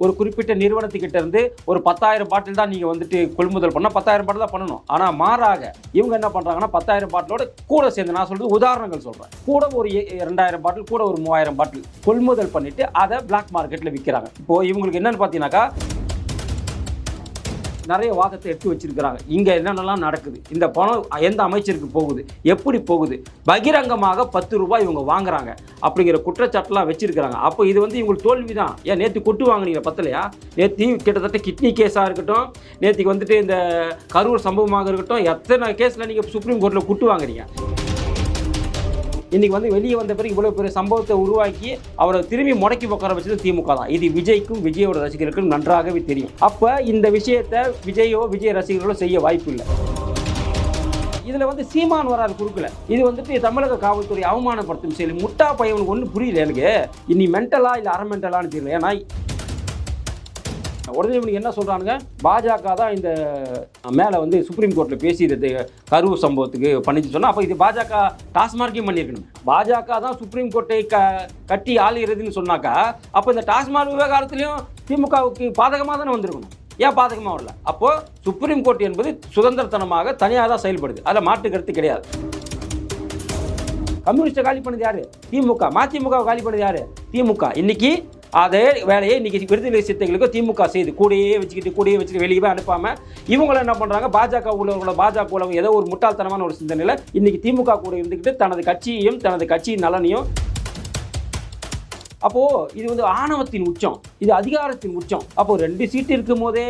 ஒரு குறிப்பிட்ட நிறுவனத்துக்கிட்ட இருந்து ஒரு பத்தாயிரம் பாட்டில் தான் நீங்கள் வந்துட்டு கொள்முதல் பண்ணால் பத்தாயிரம் பாட்டில் தான் பண்ணணும். ஆனால் மாறாக இவங்க என்ன பண்ணுறாங்கன்னா பத்தாயிரம் பாட்டிலோட கூட சேர்ந்து நான் சொல்கிறது உதாரணங்கள் சொல்கிறேன் கூட ஒரு ரெண்டாயிரம் பாட்டில் கூட ஒரு மூவாயிரம் பாட்டில் கொள்முதல் பண்ணிவிட்டு அதை பிளாக் மார்க்கெட்டில் விற்கிறாங்க இப்போது இவங்களுக்கு என்னென்னு பார்த்தீங்கன்னாக்கா நிறைய வாதத்தை எடுத்து வச்சிருக்கிறாங்க. இங்கே என்னென்னலாம் நடக்குது? இந்த பணம் எந்த அமைச்சருக்கு போகுது? எப்படி போகுது? பகிரங்கமாக பத்து ரூபாய் இவங்க வாங்குறாங்க. அப்படிங்கிற குற்றச்சாட்டுலாம் வச்சிருக்கிறாங்க. அப்போ இது வந்து இவங்களுக்கு தோல்வி தான் ஏன் நேற்று கொட்டு வாங்குனீங்க பத்தலையா? நேற்று கிட்டத்தட்ட கிட்னி கேஸாக இருக்கட்டும் நேற்றுக்கு வந்துட்டு இந்த கரூர் சம்பவமாக இருக்கட்டும் எத்தனை கேஸில் நீங்கள் சுப்ரீம் கோர்ட்டில் குட்டு வாங்குறீங்க இன்னைக்கு வந்து வெளியே வந்த பிறகு இவ்வளோ பெரிய சம்பவத்தை உருவாக்கி அவரை திரும்பி முடக்கி உட்கார வச்சது திமுக தான். இது விஜய்க்கும் விஜயோட ரசிகர்களுக்கும் நன்றாகவே தெரியும். அப்போ இந்த விஷயத்தை விஜயோ விஜய் ரசிகர்களோ செய்ய வாய்ப்பு இல்லை. இதுல வந்து சீமான் வராது குறுக்கல. இது வந்துட்டு தமிழக காவல்துறை அவமானப்படுத்தும் செயல். முட்டா பையனுக்கு ஒன்றும் புரியல எனக்கு. இனி மென்டலா இல்லை அரை மென்டலான்னு தெரியல. ஏன்னா உடனே இவனுக்கு என்ன சொல்கிறானுங்க பாஜக தான் இந்த மேலே வந்து சுப்ரீம் கோர்ட்டில் பேசி இது சம்பவத்துக்கு பண்ணிச்சு சொன்னால் அப்போ இது பாஜக டாஸ்மார்க்கையும் பண்ணியிருக்கணும். பாஜக தான் சுப்ரீம் கோர்ட்டை க கட்டி ஆளுகிறதுன்னு சொன்னாக்கா அப்போ இந்த டாஸ்மார்க் விவகாரத்துலேயும் திமுகவுக்கு பாதகமாக தானே வந்திருக்கணும். ஏன் பாதகமாக வரல? அப்போது சுப்ரீம் கோர்ட் என்பது சுதந்திரத்தனமாக தனியாக தான் செயல்படுது. அதில் மாற்று கருத்து கிடையாது. கம்யூனிஸ்ட்டை காலி பண்ணது யார்? திமுக. மதிமுக காலி பண்ணது யார்? திமுக. இன்னைக்கு அதே வேலையை இன்றைக்கி விடுதலை சிறுத்தைகளுக்கு திமுக செய்து கூடயே வச்சுக்கிட்டு கூடயே வச்சுட்டு வெளியே அனுப்பாமல் இவங்களை இவங்களும் என்ன பண்ணுறாங்க பாஜக உள்ளவங்களோட பாஜக உள்ளவங்க ஏதோ ஒரு முட்டாள்தனமான ஒரு சிந்தனையில் இன்றைக்கி திமுக கூட இருந்துக்கிட்டு தனது கட்சியையும் தனது கட்சியின் நலனையும் அப்போது இது வந்து ஆணவத்தின் உச்சம். இது அதிகாரத்தின் உச்சம். அப்போது ரெண்டு சீட்டு இருக்கும் போதே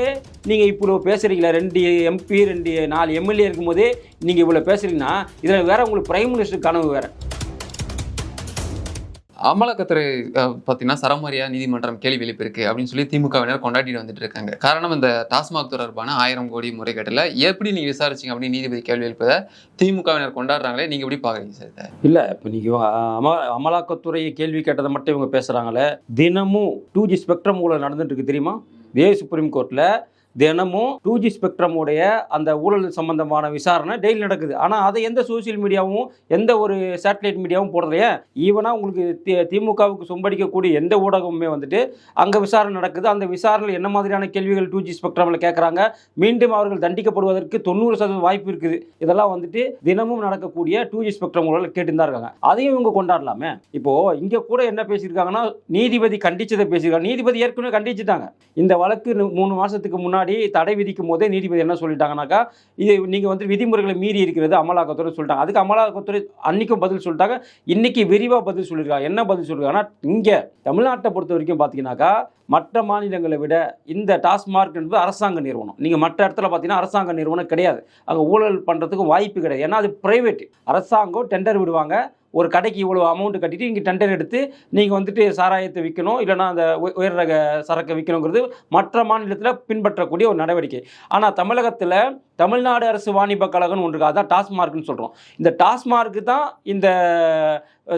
நீங்கள் இப்போ பேசுகிறீங்களா ரெண்டு எம்பி ரெண்டு நாலு எம்எல்ஏ இருக்கும் போதே நீங்கள் இவ்வளோ பேசுகிறீங்கன்னா இதில் வேறு உங்களுக்கு பிரைம் மினிஸ்டர் கனவு வேறு. அமலாக்கத்துறை பார்த்தீங்கன்னா சரமாரியா நீதிமன்றம் கேள்வி எழுப்பியிருக்கு அப்படின்னு சொல்லி திமுகவினர் கொண்டாடிட்டு வந்துட்டு இருக்காங்க. காரணம் இந்த டாஸ்மாக் தொடர்பான ஆயிரம் கோடி முறைகேட்டில் எப்படி நீங்க விசாரிச்சீங்க அப்படின்னு நீதிபதி கேள்வி எழுப்பதை திமுகவினர் கொண்டாடுறாங்களே நீங்க எப்படி பாக்குறீங்க சார்? இல்லை இப்போ நீங்கள் அம அமலாக்கத்துறை கேள்வி கேட்டதை மட்டும் இவங்க பேசுகிறாங்களே தினமும் டூ ஜி ஸ்பெக்ட்ரம் ஊழல் நடந்துட்டு இருக்கு தெரியுமா? இதே சுப்ரீம் கோர்ட்டில் தினமும் டூ ஜி ஸ்பெக்ட்ரமுடைய அந்த ஊழல் சம்பந்தமான விசாரணை டெய்லி நடக்குது. ஆனால் அதை எந்த சோஷியல் மீடியாவும் எந்த ஒரு சேட்டலைட் மீடியாவும் போடுறதையே ஈவனாக உங்களுக்கு தி திமுகவுக்கு சொம்படிக்கக்கூடிய எந்த ஊடகமுமே வந்துட்டு அங்கே விசாரணை நடக்குது. அந்த விசாரணையில் என்ன மாதிரியான கேள்விகள் டூ ஜி ஸ்பெக்ட்ரமில் கேட்குறாங்க? மீண்டும் அவர்கள் தண்டிக்கப்படுவதற்கு தொண்ணூறு சதவீதம் வாய்ப்பு இருக்குது. இதெல்லாம் வந்துட்டு தினமும் நடக்கக்கூடிய டூ ஜி ஸ்பெக்ட்ரம் ஊழல் கேட்டு தான் இருக்காங்க அதையும் இவங்க கொண்டாடலாமே? இப்போது இங்கே கூட என்ன பேசியிருக்காங்கன்னா நீதிபதி கண்டிச்சதை பேசியிருக்காங்க. நீதிபதி ஏற்கனவே கண்டிச்சிட்டாங்க. இந்த வழக்கு மூணு மாதத்துக்கு முன்னாடி முன்னாடி தடை விதிக்கும் போதே நீதிபதி என்ன சொல்லிட்டாங்கன்னாக்கா இது நீங்கள் வந்து விதிமுறைகளை மீறி இருக்கிறது அமலாக்கத்துறை சொல்லிட்டாங்க. அதுக்கு அமலாக்கத்துறை அன்னைக்கும் பதில் சொல்லிட்டாங்க இன்னைக்கு விரிவாக பதில் சொல்லியிருக்காங்க. என்ன பதில் சொல்லியிருக்காங்கன்னா இங்கே தமிழ்நாட்டை பொறுத்த வரைக்கும் பார்த்தீங்கன்னாக்கா மற்ற மாநிலங்களை விட இந்த டாஸ்மார்க் என்பது அரசாங்க நிறுவனம். நீங்கள் மற்ற இடத்துல பார்த்தீங்கன்னா அரசாங்க நிறுவனம் கிடையாது. அங்கே ஊழல் பண்ணுறதுக்கு வாய்ப்பு கிடையாது. ஏன்னா அது பிரைவேட் அரசாங்கம் டெண்டர் விடுவாங்க. ஒரு கடைக்கு இவ்வளோ அமௌண்ட் கட்டிட்டு இங்கே டெண்டர் எடுத்து நீங்கள் வந்துட்டு சாராயத்தை விற்கணும் இல்லைன்னா அந்த உயர் ரக சரக்கை விற்கணுங்கிறது மற்ற மாநிலத்தில் பின்பற்றக்கூடிய ஒரு நடவடிக்கை. ஆனால் தமிழகத்தில் தமிழ்நாடு அரசு வாணிப கழகம்னு ஒன்று தான் அதான் டாஸ்மார்க்னு சொல்கிறோம் இந்த டாஸ்மார்க்கு தான் இந்த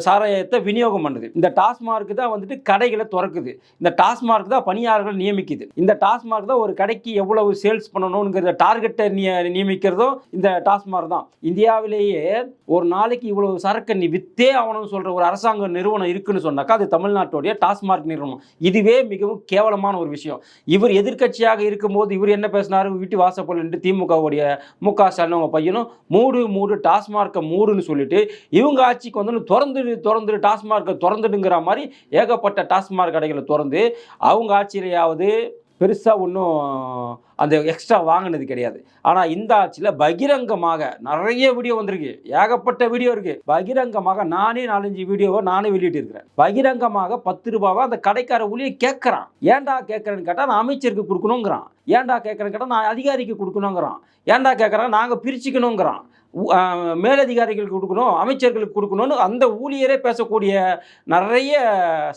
சாராயத்தை விநியோகம் பண்ணுது. இந்த டாஸ்மார்க் தான் வந்துட்டு கடைகளை திறக்குது. இந்த டாஸ்மார்க் தான் பணியாளர்கள் நியமிக்குது. இந்த டாஸ்மார்க் தான் ஒரு கடைக்கு எவ்வளவு சேல்ஸ் பண்ணணுங்கிறத டார்கெட்டை நியமிக்கிறதும் இந்த டாஸ்மார்க் தான். இந்தியாவிலேயே ஒரு நாளைக்கு இவ்வளவு சரக்கு நீ வித்தே ஆகணும்னு சொல்கிற ஒரு அரசாங்க நிறுவனம் இருக்குன்னு சொன்னாக்கா அது தமிழ்நாட்டுடைய டாஸ்மார்க் நிறுவனம். இதுவே மிகவும் கேவலமான ஒரு விஷயம். இவர் எதிர்க்கட்சியாக இருக்கும்போது இவர் என்ன பேசினாரு? வீட்டு வாசப்பல் நின்று இருக்கக்கூடிய மு க ஸ்டாலின் அவங்க பையனும் மூடு மூடு டாஸ்மார்க்கை மூடுன்னு சொல்லிட்டு இவங்க ஆட்சிக்கு வந்து திறந்துடு திறந்து டாஸ்மார்க்கை திறந்துடுங்கிற மாதிரி ஏகப்பட்ட டாஸ்மார்க் கடைகளை திறந்து அவங்க ஆட்சியிலையாவது பெருசாக ஒன்றும் அந்த எக்ஸ்ட்ரா வாங்கினது கிடையாது. ஆனால் இந்த ஆட்சியில் பகிரங்கமாக நிறைய வீடியோ வந்திருக்கு. ஏகப்பட்ட வீடியோ இருக்குது பகிரங்கமாக நானே நாலஞ்சு வீடியோவை நானே வெளியிட்டு இருக்கிறேன் பகிரங்கமாக பத்து ரூபாவை அந்த கடைக்கார ஊழியை கேட்குறான். ஏன்டா கேட்குறேன்னு கேட்டால் நான் அமைச்சருக்கு கொடுக்கணுங்கிறான். ஏன்டா கேட்குறேன்னு கேட்டால் நான் அதிகாரிக்கு கொடுக்கணுங்கிறான். ஏன்டா கேட்குறேன்? நாங்கள் பிரிச்சுக்கணுங்கிறான். மேலதிகாரிகளுக்கு கொடுக்கணும் அமைச்சர்களுக்கு கொடுக்கணும்னு அந்த ஊழியரே பேசக்கூடிய நிறைய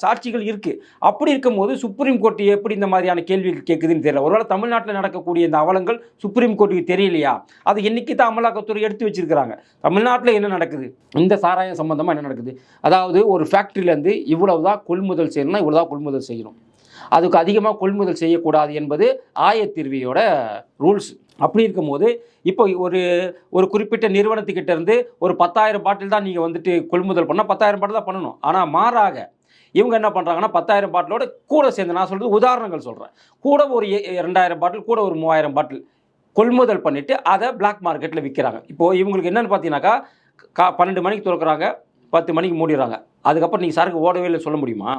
சாட்சிகள் இருக்குது அப்படி இருக்கும்போது சுப்ரீம் கோர்ட் எப்படி இந்த மாதிரியான கேள்விகள் கேட்குதுன்னு தெரியல. ஒருவேளை தமிழ்நாட்டில் நடக்கக்கூடிய இந்த அவலங்கள் சுப்ரீம் கோர்ட்டுக்கு தெரியலையா? அது என்றைக்கு தான் அமலாக்கத்துறை எடுத்து வச்சிருக்கிறாங்க. தமிழ்நாட்டில் என்ன நடக்குது? இந்த சாராயம் சம்மந்தமாக என்ன நடக்குது? அதாவது ஒரு ஃபேக்ட்ரியிலேருந்து இவ்வளவு தான் கொள்முதல் செய்யணும்னா இவ்வளோ தான் கொள்முதல் செய்யணும். அதுக்கு அதிகமாக கொள்முதல் செய்யக்கூடாது என்பது ஆயத்திருவியோட ரூல்ஸ். அப்படி இருக்கும்போது இப்போ ஒரு ஒரு குறிப்பிட்ட நிறுவனத்துக்கிட்ட இருந்து ஒரு பத்தாயிரம் பாட்டில் தான் நீங்கள் வந்துட்டு கொள்முதல் பண்ணால் பத்தாயிரம் பாட்டில் தான் பண்ணணும். ஆனால் மாறாக இவங்க என்ன பண்ணுறாங்கன்னா பத்தாயிரம் பாட்டிலோட கூட சேர்ந்து நான் சொல்கிறது உதாரணங்கள் சொல்கிறேன் கூட ஒரு ரெண்டாயிரம் பாட்டில் கூட ஒரு மூவாயிரம் பாட்டில் கொள்முதல் பண்ணிவிட்டு அதை பிளாக் மார்க்கெட்டில் விற்கிறாங்க இப்போது இவங்களுக்கு என்னென்னு பார்த்தீங்கன்னாக்கா கா பன்னெண்டு மணிக்கு திறக்கிறாங்க பத்து மணிக்கு மூடிடுறாங்க. அதுக்கப்புறம் நீங்கள் சரக்கு ஓடவே இல்லை சொல்ல முடியுமா?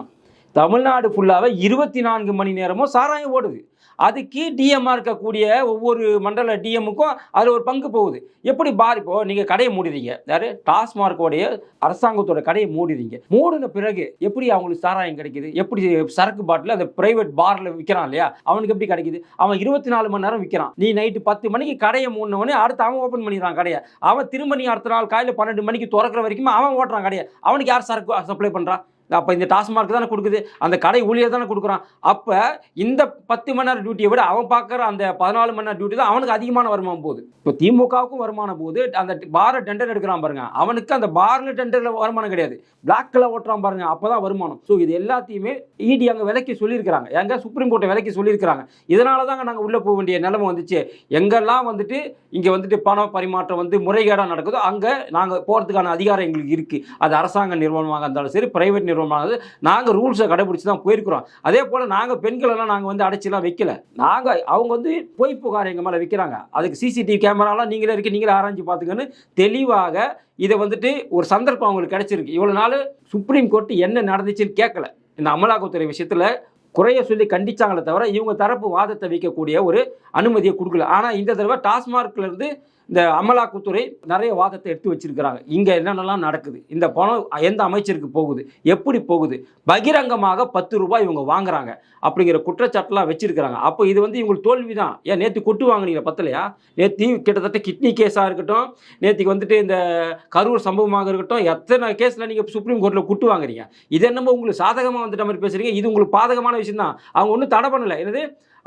தமிழ்நாடு ஃபுல்லாகவே இருபத்தி நான்கு மணி நேரமும் சாராயம் ஓடுது. அதுக்கு டிஎம்மாக இருக்கக்கூடிய ஒவ்வொரு மண்டல டிஎம்முக்கும் அதில் ஒரு பங்கு போகுது. எப்படி பார் இப்போ நீங்கள் கடையை மூடிறீங்க யாரு? டாஸ்மார்க்கோடைய அரசாங்கத்தோட கடையை மூடிறீங்க மூடின பிறகு எப்படி அவங்களுக்கு சாராயம் கிடைக்குது? எப்படி சரக்கு பாட்டில் அந்த பிரைவேட் பாரில் விற்கிறான் இல்லையா? அவனுக்கு எப்படி கிடைக்குது? அவன் இருபத்தி நாலு மணி நேரம் விற்கிறான் நீ நைட்டு பத்து மணிக்கு கடையை மூடினவனே அடுத்து அவன் ஓப்பன் பண்ணிடுறான் கடையை. அவன் திரும்ப நீ அடுத்த நாள் காலையில் பன்னெண்டு மணிக்கு திறக்கிற வரைக்கும் அவன் ஓட்டுறான் கடையை. அவனுக்கு யார் சரக்கு சப்ளை பண்ணுறான் அப்போ இந்த டாஸ்மார்க் தானே கொடுக்குது? அந்த கடை ஊழியர் தானே கொடுக்குறான். அப்போ இந்த பத்து மணி நேரம் டியூட்டியை விட அவன் பார்க்குற அந்த பதினாலு மணி நேரம் டியூட்டி தான் அவனுக்கு அதிகமான வருமானம் போகுது. இப்போ திமுகவுக்கும் வருமானம் போகுது. அந்த பாரை டெண்டர் எடுக்கிறான் பாருங்க. அவனுக்கு அந்த பாரில் டெண்டரில் வருமானம் கிடையாது. பிளாக்கில் ஓட்டுறான் பாருங்க. அப்போ தான் வருமானம். ஸோ இது எல்லாத்தையுமே இடி அங்கே விலைக்கு சொல்லியிருக்கிறாங்க. எங்க சுப்ரீம் கோர்ட்டை விலைக்கு சொல்லியிருக்கிறாங்க. இதனால தாங்க நாங்கள் உள்ளே போக வேண்டிய நிலைமை வந்துச்சு. எங்கெல்லாம் வந்துட்டு இங்கே வந்துட்டு பண பரிமாற்றம் வந்து முறைகேடாக நடக்குதோ அங்கே நாங்கள் போகிறதுக்கான அதிகாரம் எங்களுக்கு இருக்குது அது அரசாங்க நிறுவனமாக இருந்தாலும் சரி பிரைவேட் நிறுவனமாக நாங்கள் ரூல்ஸை கடைபிடிச்சி தான் போயிருக்கிறோம். அதே போல் நாங்கள் பெண்களெல்லாம் நாங்கள் வந்து அடைச்சிலாம் வைக்கல. நாங்கள் அவங்க வந்து பொய் புகார் எங்கள் மேலே வைக்கிறாங்க. அதுக்கு சிசிடிவி கேமராலாம் நீங்களே இருக்கு நீங்களே ஆராய்ஞ்சு பார்த்துக்கன்னு தெளிவாக இதை வந்துட்டு ஒரு சந்தர்ப்பம் அவங்களுக்கு கிடைச்சிருக்கு. இவ்வளோ நாள் சுப்ரீம் கோர்ட் என்ன நடந்துச்சுன்னு கேட்கல. இந்த அமலாக்கத்துறை விஷயத்தில் குறைய சொல்லி கண்டிச்சாங்களே தவிர இவங்க தரப்பு வாதத்தை வைக்கக்கூடிய ஒரு அனுமதியை கொடுக்கல. ஆனால் இந்த தடவை டாஸ்மார்க்லேருந்து இந்த அமலாக்கத்துறை நிறைய வாதத்தை எடுத்து வச்சிருக்கிறாங்க. இங்கே என்னென்னலாம் நடக்குது? இந்த பணம் எந்த அமைச்சருக்கு போகுது? எப்படி போகுது? பகிரங்கமாக பத்து ரூபாய் இவங்க வாங்குறாங்க அப்படிங்கிற குற்றச்சாட்டுலாம் வச்சிருக்கிறாங்க. அப்போ இது வந்து இவங்களுக்கு தோல்வி தான் ஏன் நேற்று கொட்டு வாங்குனீங்க பத்தலையா? நேற்று கிட்டத்தட்ட கிட்னி கேஸாக இருக்கட்டும் நேற்றுக்கு வந்துட்டு இந்த கரூர் சம்பவமாக இருக்கட்டும் எத்தனை கேஸில் நீங்கள் சுப்ரீம் கோர்ட்டில் குட்டு வாங்குறீங்க? இது என்னமோ உங்களுக்கு சாதகமாக வந்துட்ட மாதிரி பேசுகிறீங்க இது உங்களுக்கு பாதகமான விஷயம் தான் அவங்க ஒன்றும் தடை பண்ணலை. என்னது?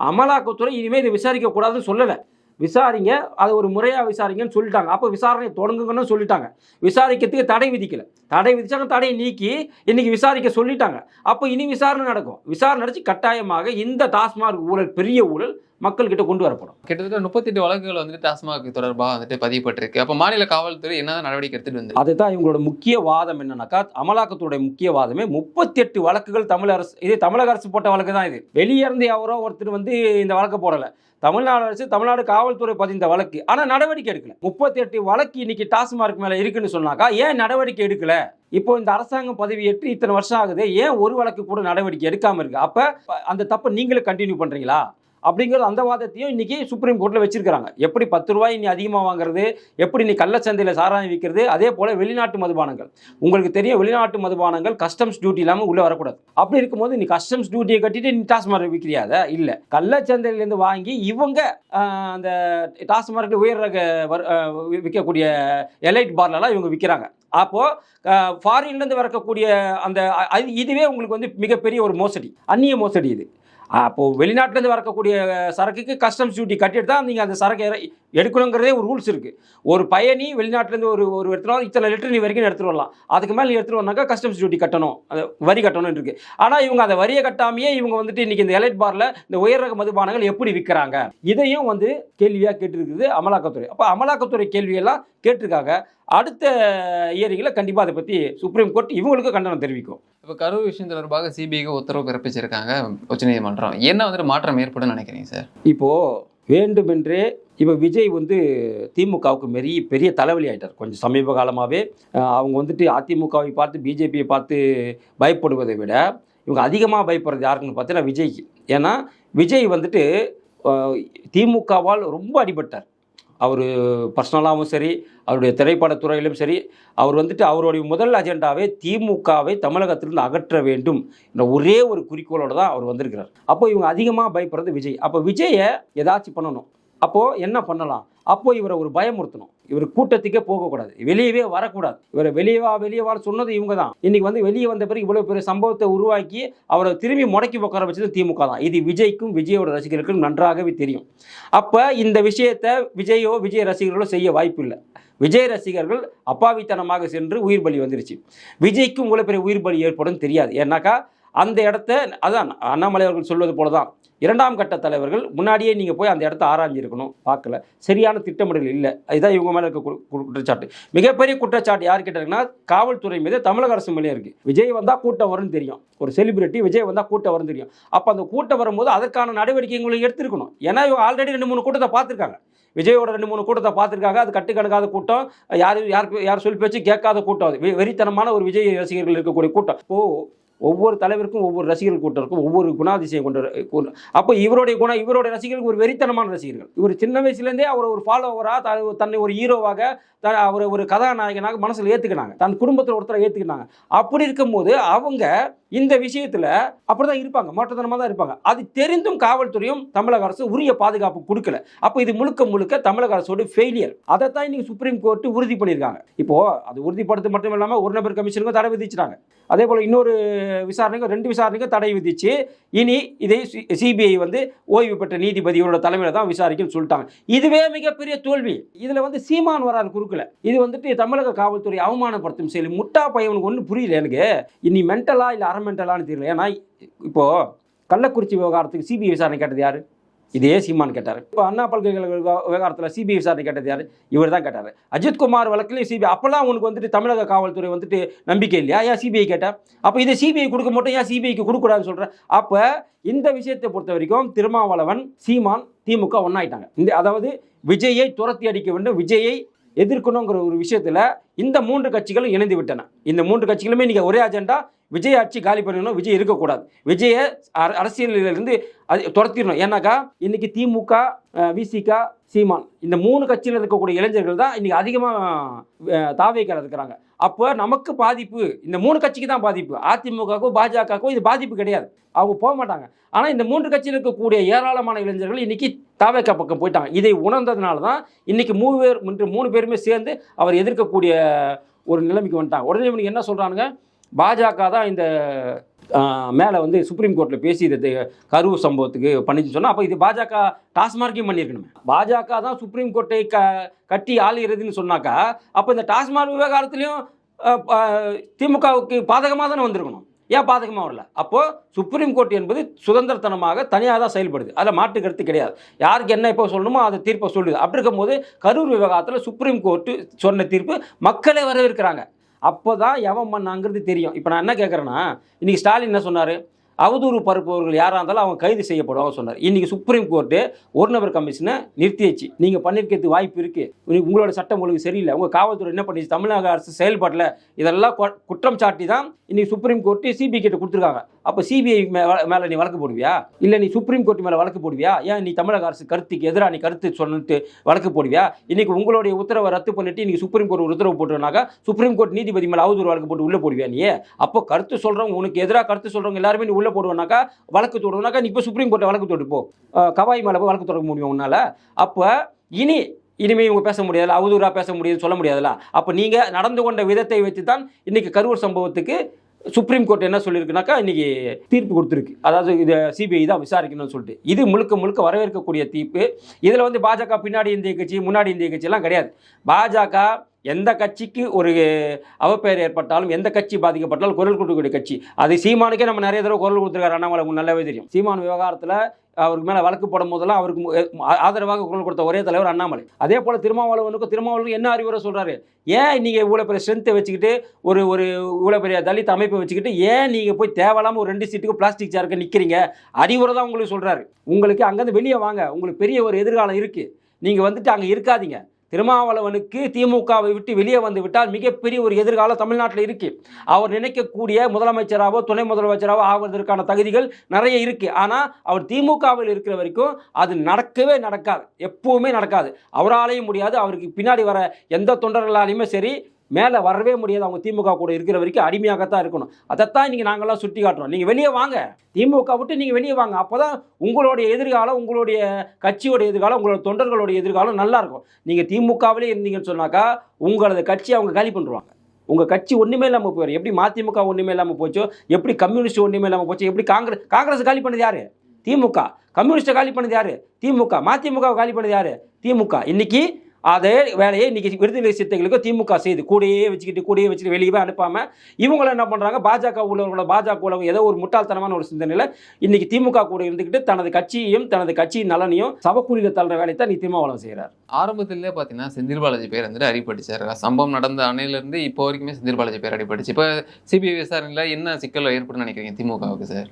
அமலாக்கத்துறை இனிமேல் இதை விசாரிக்க கூடாதுன்னு சொல்லலை. விசாரிங்க அதை ஒரு முறையாக விசாரிங்கன்னு சொல்லிட்டாங்க. அப்போ விசாரணை தொடங்குங்கன்னு சொல்லிட்டாங்க. விசாரிக்கிறதுக்கு தடை விதிக்கல. தடை விதிச்சாங்க தடையை நீக்கி இன்னைக்கு விசாரிக்க சொல்லிட்டாங்க. அப்போ இனி விசாரணை நடக்கும். விசாரணை நடத்தி கட்டாயமாக இந்த டாஸ்மாக் ஊழல் பெரிய ஊழல் மக்கள்கிட்ட கொண்டு வரப்படும். கிட்டத்தட்ட முப்பத்தெட்டு வழக்குகள் வந்துட்டு டாஸ்மாக் தொடர்பாக வந்துட்டு பதியப்பட்டிருக்கு. அப்போ மாநில காவல்துறை என்னதான் நடவடிக்கை எடுத்துட்டு வந்து அதுதான் இவங்களோட முக்கிய வாதம் என்னன்னாக்கா அமலாக்கத்துடைய முக்கிய வாதமே முப்பத்தெட்டு வழக்குகள் தமிழ் அரசு இது தமிழக அரசு போட்ட வழக்கு தான் இது. வெளியே இருந்து யாரோ ஒருத்தர் வந்து இந்த வழக்கை போடலை. தமிழ்நாடு அரசு தமிழ்நாடு காவல்துறை பதிந்த வழக்கு. ஆனால் நடவடிக்கை எடுக்கல. முப்பத்தெட்டு வழக்கு இன்னைக்கு டாஸ்மார்க் மேலே இருக்குன்னு சொன்னாக்கா ஏன் நடவடிக்கை எடுக்கல? இப்போ இந்த அரசாங்கம் பதவி எட்டு இத்தனை வருஷம் ஆகுது. ஏன் ஒரு வழக்கு கூட நடவடிக்கை எடுக்காம இருக்கு? அப்ப அந்த தப்பை நீங்களும் கண்டினியூ பண்றீங்களா? அப்படிங்கிற அந்த வாதத்தையும் இன்னைக்கு சுப்ரீம் கோர்ட்டில் வச்சிருக்காங்க எப்படி பத்து ரூபாய் நீ அதிகமாக வாங்குறது எப்படி நீ கள்ளச்சந்தையில் சாராயம் விற்கிறது அதே போல் வெளிநாட்டு மதுபானங்கள். உங்களுக்கு தெரியும் வெளிநாட்டு மதுபானங்கள் கஸ்டம்ஸ் டியூட்டி இல்லாமல் உள்ளே வரக்கூடாது. அப்படி இருக்கும்போது நீ கஸ்டம்ஸ் டியூட்டியை கட்டிட்டு நீ டாஸ்மார்க் விற்கிறியாத இல்லை. கள்ளச்சந்தையிலேருந்து வாங்கி இவங்க அந்த டாஸ்மார்க்கில் உயர் ரக வர்- விற்கக்கூடிய எலைட் பார்லலாம் இவங்க விற்கிறாங்க அப்போது ஃபாரின்லேருந்து வரக்கூடிய அந்த அது இதுவே உங்களுக்கு வந்து மிகப்பெரிய ஒரு மோசடி அந்நிய மோசடி இது. அப்போது வெளிநாட்டிலேருந்து வரக்கூடிய சரக்குக்கு கஸ்டம்ஸ் டியூட்டி கட்டிட்டு தான் நீங்கள் அந்த சரக்கு எடுக்கணுங்கிறதே ஒரு ரூல்ஸ் இருக்குது ஒரு பயணி வெளிநாட்டிலேருந்து ஒரு ஒரு எடுத்துகிட்டு இத்தனை லிட்டர் நீ வரைக்கும் எடுத்துகிட்டு வரலாம். அதுக்கு மேலே நீ எடுத்துகிட்டு வரனாக்கா கஸ்டம்ஸ் டியூட்டி கட்டணும். அது வரி கட்டணும்னு இருக்குது ஆனால் இவங்க அந்த வரியை கட்டாமையே இவங்க வந்துட்டு இன்றைக்கி இந்த எலைட் பாரில் இந்த உயர் ரக மதுபானங்கள் எப்படி விற்கிறாங்க? இதையும் வந்து கேள்வியாக கேட்டிருக்குது அமலாக்கத்துறை. அப்போ அமலாக்கத்துறை கேள்வியெல்லாம் கேட்டிருக்காங்க. அடுத்த இயரிங்கில் கண்டிப்பாக அதை பற்றி சுப்ரீம் கோர்ட் இவங்களுக்கு கண்டனம் தெரிவிக்கும். இப்போ கரூர் விஷயம் தொடர்பாக சிபிஐக்கு உத்தரவு பிறப்பிச்சிருக்காங்க. உச்சநீதிமன்றம். என்ன வந்துட்டு மாற்றம் ஏற்படும் நினைக்கிறீங்க சார் இப்போது வேண்டுமென்றே இப்போ விஜய் வந்து திமுகவுக்கு மெரிய பெரிய தலைவலி ஆகிட்டார் கொஞ்சம் சமீப காலமாகவே அவங்க வந்துட்டு அதிமுகவை பார்த்து பிஜேபியை பார்த்து பயப்படுவதை விட இவங்க அதிகமாக பயப்படுறது யாருக்குன்னு பார்த்தீங்கன்னா விஜய்க்கு. ஏன்னா விஜய் வந்துட்டு திமுகவால் ரொம்ப அடிபட்டார். அவர் பர்சனலாகவும் சரி அவருடைய திரைப்படத்துறையிலும் சரி அவர் வந்துட்டு அவருடைய முதல் அஜெண்டாவே திமுகவை தமிழகத்திலிருந்து அகற்ற வேண்டும் என்ற ஒரே ஒரு குறிக்கோளோடு தான் அவர் வந்திருக்கிறார். அப்போ இவங்க அதிகமாக பயப்படுறது விஜய். அப்போ விஜயை ஏதாச்சும் பண்ணணும். அப்போது என்ன பண்ணலாம்? அப்போது இவரை ஒரு பயமுறுத்தணும். இவர் கூட்டத்துக்கே போகக்கூடாது. வெளியவே வரக்கூடாது. இவரை வெளியவா வெளியவா சொன்னது இவங்க தான் இன்னைக்கு வந்து வெளியே வந்த பிறகு இவ்வளோ பெரிய சம்பவத்தை உருவாக்கி அவரை திரும்பி முடக்கி உட்கார வச்சது திமுக தான். இது விஜய்க்கும் விஜயோட ரசிகர்களுக்கும் நன்றாகவே தெரியும். அப்போ இந்த விஷயத்தை விஜயோ விஜய் ரசிகர்களோ செய்ய வாய்ப்பு இல்லை விஜய் ரசிகர்கள் அப்பாவித்தனமாக சென்று உயிர் பலி வந்துருச்சு. விஜய்க்கும் இவ்வளோ பெரிய உயிர் பலி ஏற்படும் தெரியாது. ஏன்னாக்கா அந்த இடத்த அதான் அண்ணாமலை அவர்கள் சொல்வது போல தான் இரண்டாம் கட்ட தலைவர்கள் முன்னாடியே நீங்கள் போய் அந்த இடத்த ஆராய்ஞ்சிருக்கணும் பார்க்கல. சரியான திட்டமிடல் இல்லை. இதுதான் இவங்க மேலே இருக்க கு- குற்றச்சாட்டு. மிகப்பெரிய குற்றச்சாட்டு யார்கிட்ட இருக்குன்னா காவல்துறை மீது தமிழக அரசு மேலே இருக்குது விஜய் வந்தால் கூட்டம் வரும்னு தெரியும். ஒரு செலிபிரிட்டி விஜய் வந்தால் கூட்டம் வரும்னு தெரியும். அப்போ அந்த கூட்டம் வரும்போது அதற்கான நடவடிக்கைகளை எடுத்திருக்கணும். ஏன்னா இவங்க ஆல்ரெடி ரெண்டு மூணு கூட்டத்தை பார்த்துருக்காங்க. விஜயோட ரெண்டு மூணு கூட்டத்தை பார்த்துருக்காங்க. அது கட்டுக்கணக்காத கூட்டம். யார் யாருக்கு யார் சொல்லி பேச்சு கேட்காத கூட்டம் அது. வெ- வெறித்தனமான ஒரு விஜய் ரசிகர்கள் இருக்கக்கூடிய கூட்டம். ஓ ஒவ்வொரு தலைவருக்கும் ஒவ்வொரு ரசிகர்கள் கூட்டம் இருக்கும். ஒவ்வொரு குணாதிசயம் கொண்ட அப்போ இவருடைய குணம் இவருடைய ரசிகர்கள் ஒரு வெறித்தனமான ரசிகர்கள். இவர் சின்ன வயசுலேருந்தே அவர் ஒரு ஃபாலோவராக தன்னை ஒரு ஹீரோவாக த அவரை ஒரு கதாநாயகனாக மனசில் ஏற்றுக்கினாங்க தன் குடும்பத்தில் ஒருத்தரை ஏற்றுக்கினாங்க அப்படி இருக்கும்போது அவங்க இந்த விஷயத்தில் அப்படி தான் இருப்பாங்க. மோட்டத்தனமாக தான் இருப்பாங்க. அது தெரிந்தும் காவல்துறையும் தமிழக அரசு உரிய பாதுகாப்பு கொடுக்கல. அப்போ இது முழுக்க முழுக்க தமிழக அரசோட ஃபெயிலியர் அதைத்தான் இன்னைக்கு சுப்ரீம் கோர்ட்டு உறுதி பண்ணியிருக்காங்க. இப்போது அது உறுதிப்படுத்த மட்டும் இல்லாமல் ஒரு நபர் கமிஷனுக்கும் தடை விதிச்சிட்டாங்க. அதே போல் இன்னொரு விசாரணைக்கும் ரெண்டு விசாரணைக்கும் தடை விதிச்சு இனி இதை சிபிஐ வந்து ஓய்வு பெற்ற நீதிபதியோட தலைமையில் தான் விசாரிக்கும்னு சொல்லிட்டாங்க. இதுவே மிகப்பெரிய தோல்வி. இதில் வந்து சீமான் வராரு குறுக்கல. இது வந்துட்டு தமிழக காவல்துறை அவமானப்படுத்தும் செயல். முட்டா பையனுக்கு ஒன்றும் புரியல எனக்கு. இனி மென்டலா இல்லை அரை மென்டலான்னு தெரியல. ஏன்னா இப்போ கள்ளக்குறிச்சி விவகாரத்துக்கு சிபிஐ விசாரணை கேட்டது யாரு? இதே சீமான் கேட்டார். இப்போ அண்ணா பல்கலைக்கழக விவா- விவகாரத்தில் சிபிஐ விசாரணை கேட்டது யார்? இவர் தான் கேட்டார். அஜித்குமார் வழக்கிலையும் சிபிஐ அப்போல்லாம் உனக்கு வந்துட்டு தமிழக காவல்துறை வந்துட்டு நம்பிக்கை இல்லையா? ஏன் சிபிஐ கேட்டால் அப்போ இதை சிபிஐ கொடுக்க மட்டும் ஏன் சிபிஐக்கு கொடுக்கூடாதுன்னு சொல்கிறேன் அப்போ இந்த விஷயத்தை பொறுத்த வரைக்கும் திருமாவளவன் சீமான் திமுக ஒன்றாயிட்டாங்க இந்த அதாவது விஜயை துரத்தி அடிக்க வேண்டும் விஜயை எதிர்க்கணுங்கிற ஒரு விஷயத்தில் இந்த மூன்று கட்சிகளும் இணைந்து விட்டன. இந்த மூன்று கட்சிகளுமே நீங்கள் ஒரே அஜெண்டா விஜய் ஆட்சி காலி பண்ணணும் விஜய் இருக்கக்கூடாது. விஜயை அர- அரசியலிலிருந்து அது துரத்திடணும். ஏன்னாக்கா இன்னைக்கு திமுக விசிக சீமான் இந்த மூணு கட்சியில் இருக்கக்கூடிய இளைஞர்கள் தான் இன்னைக்கு அதிகமாக தாவைக்கார இருக்கிறாங்க. அப்போ நமக்கு பாதிப்பு இந்த மூணு கட்சிக்கு தான் பாதிப்பு. அதிமுகவுக்கும் பாஜகவுக்கும் இது பாதிப்பு கிடையாது. அவங்க போக மாட்டாங்க. ஆனால் இந்த மூன்று கட்சியில் இருக்கக்கூடிய ஏராளமான இளைஞர்கள் இன்னைக்கு தாவேக்கா பக்கம் போயிட்டாங்க. இதை உணர்ந்ததுனால தான் இன்னைக்கு மூணு பேர் மூன்று மூணு பேருமே சேர்ந்து அவர் எதிர்க்கக்கூடிய ஒரு நிலைமைக்கு வந்துட்டாங்க. உடனே இவனுக்கு என்ன சொல்கிறானுங்க பாஜக தான் இந்த மேலே வந்து சுப்ரீம் கோர்ட்டில் பேசி இதை கருவு சம்பவத்துக்கு பண்ணிச்சு சொன்னால் அப்போ இது பாஜக டாஸ்மார்க்கையும் பண்ணியிருக்கணுமே. பாஜக தான் சுப்ரீம் கோர்ட்டை க கட்டி ஆளுகிறதுன்னு சொன்னாக்கா அப்போ இந்த டாஸ்மார்க் விவகாரத்துலேயும் திமுகவுக்கு பாதகமாக தானே வந்திருக்கணும். ஏன் பாதகமாக வரல? அப்போது சுப்ரீம் கோர்ட் என்பது சுதந்திரத்தனமாக தனியாக தான் செயல்படுது. அதில் மாற்று கருத்து கிடையாது. யாருக்கு என்ன இப்போ சொல்லணுமோ அதை தீர்ப்பை சொல்லுது. அப்படி இருக்கும்போது கரூர் விவகாரத்தில் சுப்ரீம் கோர்ட்டு சொன்ன தீர்ப்பு மக்களே வரவேற்கிறாங்க. அப்போ தான் எவன் பண்ணாங்கிறது தெரியும். இப்போ நான் என்ன கேட்குறேன்னா இன்றைக்கி ஸ்டாலின் என்ன சொன்னார்? அவதூறு பரப்புபவர்கள் யாராக இருந்தாலும் அவங்க கைது செய்யப்படுவாங்க சொன்னார். இன்றைக்கி சுப்ரீம் கோர்ட்டு ஒரு நபர் கமிஷனை நிறுத்தியாச்சு. நீங்கள் பண்ணியிருக்கிறதுக்கு வாய்ப்பு இருக்குது உங்களோட சட்டம் ஒழுங்கு சரியில்லை. உங்கள் காவல்துறை என்ன பண்ணிச்சு தமிழக அரசு செயல்பாட்டில் இதெல்லாம் குற்றம் சாட்டி தான் இன்றைக்கி சுப்ரீம் கோர்ட்டு சிபிஐ கிட்ட கொடுத்துருக்காங்க. அப்போ சிபிஐ மேலே நீ வழக்கு போடுவியா? இல்லை நீ சுப்ரீம் கோர்ட் மேலே வழக்கு போடுவியா? ஏன் நீ தமிழக அரசு கருத்துக்கு எதிராக நீ கருத்து சொல்லிட்டு வழக்கு போடுவியா? இன்னைக்கு உங்களுடைய உத்தரவை ரத்து பண்ணிட்டு இன்னைக்கு சுப்ரீம் கோர்ட் ஒரு உத்தரவு போட்டுருனாக்கா சுப்ரீம் கோர்ட் நீதிபதி மேலே அவதூறு வழக்கு போட்டு உள்ளே போடுவியா நீ? அப்போ கருத்து சொல்கிறவங்க உனக்கு எதிராக கருத்து சொல்கிறவங்க எல்லாருமே நீ உள்ளே போடுவேனாக்கா வழக்கு தொடுவோம்னாக்கா நீ இப்போ சுப்ரீம் கோர்ட்டை வழக்கு தொடுப்போ கவாய் மேலே போய் வழக்கு தொடர முடியும் உன்னால். அப்போ இனி இனிமேல் இவங்க பேச முடியாது அவதூறாக பேச முடியாது சொல்ல முடியாதுல்ல அப்போ நீங்கள் நடந்து கொண்ட விதத்தை வச்சு தான் இன்றைக்கி கரூர் சம்பவத்துக்கு சுப்ரீம் கோர்ட் என்ன சொல்லியிருக்குனாக்கா இன்னைக்கு தீர்ப்பு கொடுத்துருக்கு. அதாவது இது சிபிஐ தான் விசாரிக்கணும்னு சொல்லிட்டு. இது முழுக்க முழுக்க வரவேற்கக்கூடிய தீர்ப்பு. இதில் வந்து பாஜக பின்னாடி இந்திய கட்சி முன்னாடி இந்திய கட்சியெல்லாம் கிடையாது. பாஜக எந்த கட்சிக்கு ஒரு அவப்பெயர் ஏற்பட்டாலும் எந்த கட்சி பாதிக்கப்பட்டாலும் குரல் கொடுக்கக்கூடிய கட்சி. அது சீமானுக்கே நம்ம நிறைய தடவை குரல் கொடுத்துருக்காரு அண்ணாமலை உங்களுக்கு நல்லாவே தெரியும். சீமான் விவகாரத்தில் அவருக்கு மேலே வழக்கு போடும் போதெல்லாம் அவருக்கு ஆதரவாக குரல் கொடுத்த ஒரே தலைவர் அண்ணாமலை. அதே போல் திருமாவளவனுக்கும் திருமாவளவனுக்கு என்ன அறிவுரை சொல்கிறாரு ஏன் நீங்கள் இவ்வளோ பெரிய ஸ்ட்ரென்த்தை வச்சுக்கிட்டு ஒரு ஒரு இவ்வளோ பெரிய தலித் அமைப்பை வச்சுக்கிட்டு ஏன் நீங்கள் போய் தேவையில்லாமல் ஒரு ரெண்டு சீட்டுக்கு பிளாஸ்டிக் சேருக்கு நிற்கிறீங்க அறிவுரை தான் உங்களுக்கு சொல்கிறாரு உங்களுக்கு அங்கேருந்து வெளியே வாங்க. உங்களுக்கு பெரிய ஒரு எதிர்காலம் இருக்குது நீங்கள் வந்துட்டு அங்கே இருக்காதீங்க. திருமாவளவனுக்கு திமுகவை விட்டு வெளியே வந்து விட்டால் மிகப்பெரிய ஒரு எதிர்காலம் தமிழ்நாட்டில் இருக்கு. அவர் நினைக்கக்கூடிய முதலமைச்சராகவோ துணை முதலமைச்சராகவோ ஆவதற்கான தகுதிகள் நிறைய இருக்கு. ஆனால் அவர் திமுகவில் இருக்கிற வரைக்கும் அது நடக்கவே நடக்காது. எப்பவுமே நடக்காது. அவராலையும் முடியாது. அவருக்கு பின்னாடி வர எந்த தொண்டர்களாலையுமே சரி மேலே வரவே முடியாது. அவங்க திமுக கூட இருக்கிற வரைக்கும் அடிமையாகத்தான் இருக்கணும். அதைத்தான் இன்றைக்கி நாங்கள்லாம் சுட்டி காட்டுறோம் நீங்கள் வெளியே வாங்க. திமுக விட்டு நீங்கள் வெளியே வாங்க. அப்போ தான் உங்களுடைய எதிர்காலம் உங்களுடைய கட்சியோட எதிர்காலம் உங்களோட தொண்டர்களுடைய எதிர்காலம் நல்லாயிருக்கும் நீங்கள் திமுகவிலே இருந்தீங்கன்னு சொன்னாக்கா உங்களது கட்சி அவங்க காலி பண்ணுவாங்க உங்கள் கட்சி ஒன்றுமே இல்லாமல் போயிடும் எப்படி மதிமுக ஒன்றுமே இல்லாமல் போச்சோ எப்படி கம்யூனிஸ்ட் ஒன்றுமே இல்லாமல் போச்சோ எப்படி காங்கிரஸ் காங்கிரஸ் காலி பண்ணது யார்? திமுக. கம்யூனிஸ்ட்டை காலி பண்ணது யார்? திமுக. மதிமுகவை காலி பண்ணது யார்? திமுக. இன்றைக்கி அதே வேலையை இன்னைக்கு விடுதலை சிறுத்தைகளுக்கு திமுக செய்து கூடயே வச்சுக்கிட்டு கூடயே வச்சுட்டு வெளியவே அனுப்பாம இவங்களும் என்ன பண்றாங்க? பாஜக உள்ளவர்கள பாஜக உள்ளவங்க ஏதோ ஒரு முட்டாள்தனமான ஒரு சிந்தனையில இன்னைக்கு திமுக கூட இருந்துக்கிட்டு தனது கட்சியையும் தனது கட்சியின் நலனையும் சவக்குழியில தள்ளுற வேலையை தான் நீ செய்கிறார் ஆரம்பத்திலே பார்த்தீங்கன்னா செந்தில் பாலாஜி பேர் வந்துட்டு அடிபட்டுச்சார் சம்பவம் நடந்த அணையிலேருந்து இப்போ வரைக்குமே செந்தில் பாலாஜி பேர் அடிபட்டுச்சு. இப்போ சிபிஐ விசாரணையில் என்ன சிக்கல் ஏற்படும் நினைக்கிறீங்க திமுகவுக்கு சார்?